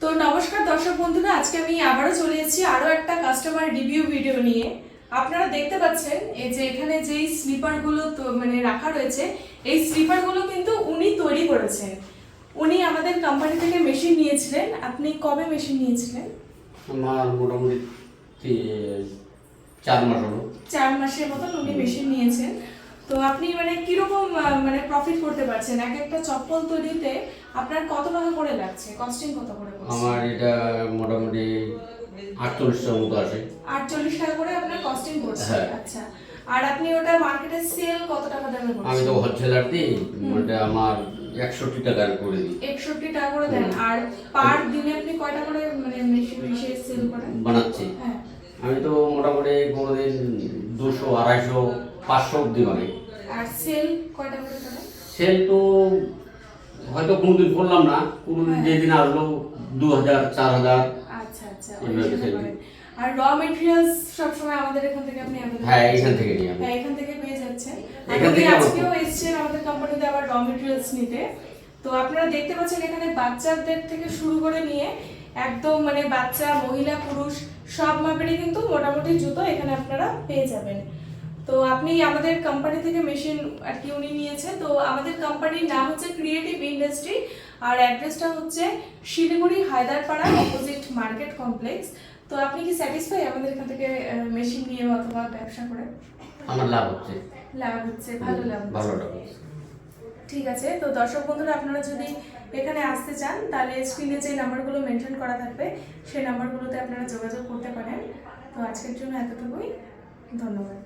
তো নমস্কার দর্শক বন্ধুরা আজকে আমি আবারও চলে এসেছি আরও একটা কাস্টমার রিভিউ ভিডিও নিয়ে। আপনারা দেখতে পাচ্ছেন এই যে এখানে যেই স্লিপারগুলো মানে রাখা রয়েছে এই স্লিপারগুলো কিন্তু উনি তৈরি করেছেন। উনি আমাদের কোম্পানি থেকে মেশিন নিয়েছিলেন। আপনি কবে মেশিন নিয়েছিলেন? আমার মোটামুটি চার মাস হলো। চার মাসের মতন উনি মেশিন নিয়েছেন। তো আপনি মানে কীরকম মানে প্রফিট করতে পারছেন? এক একটা চপ্পল তৈরিতে আপনার কত টাকা করে লাগছে? কস্টিং কত করে আমার এটা মোটামুটি আটচল্লিশটার মতো আসে। আটচল্লিশ টাকা করে আপনার কস্টিং পড়ছে হ্যাঁ। আচ্ছা। আর আপনি ওটা মার্কেটে সেল কত টাকা দামে আমি তো হোলসেলার দিই ওটা আমার একষট্টি টাকা করে দিই। একষট্টি টাকা করে দেন। আর পার দিনে আপনি কয়টা করে মানে মেশিন সেল করেন? বানাচ্ছি। হ্যাঁ। আমি তো মোটামুটি কোনোদিন দুশো আড়াইশো পাঁচশো আর সেল কয়টা করে সেল তো হয়তো কোনোদিন করলাম না কোনোদিন হ্যাঁ। যেদিন আসলো দু হাজার চার হাজার আচ্ছা আচ্ছা এইভাবে ওই sell করেন। আর র মেটেরিয়ালস সবসময় আমাদের এখান থেকে আপনি হ্যাঁ এখান থেকে নিই হ্যাঁ এখান থেকে পেয়ে যাচ্ছেন। আর এখান উনি থেকে আমার- আজকেও এসেছেন আমাদের কোম্পানিতে আবার র মেটেরিয়ালস নিতে। তো আপনারা দেখতে পাচ্ছেন এখানে বাচ্চাদের থেকে শুরু করে নিয়ে একদম মানে বাচ্চা মহিলা পুরুষ সব মাপেরই কিন্তু মোটামুটি জুতো এখানে আপনারা পেয়ে যাবেন। তো আপনি আমাদের কোম্পানি থেকে মেশিন আর কি উনি নিয়েছে তো আমাদের কোম্পানির নাম হচ্ছে ক্রিয়েটিভ ইন্ডাস্ট্রি আর অ্যাড্রেসটা হচ্ছে Siliguri Haiderpara opposite market complex তো আপনি কি স্যাটিসফাই আমাদের এখান থেকে মেশিন নিয়ে অথবা ব্যবসা করে? আমার লাভ হচ্ছে। লাভ হচ্ছে ভালো লাভ হচ্ছে। ভালো লাভ ঠিক আছে তো দর্শক বন্ধুরা আপনারা যদি এখানে আসতে চান তাহলে স্ক্রিনে যে নাম্বারগুলো মেনশন করা থাকবে সেই নাম্বারগুলোতে আপনারা যোগাযোগ করতে পারেন। তো আজকের জন্য এতটুকুই। ধন্যবাদ।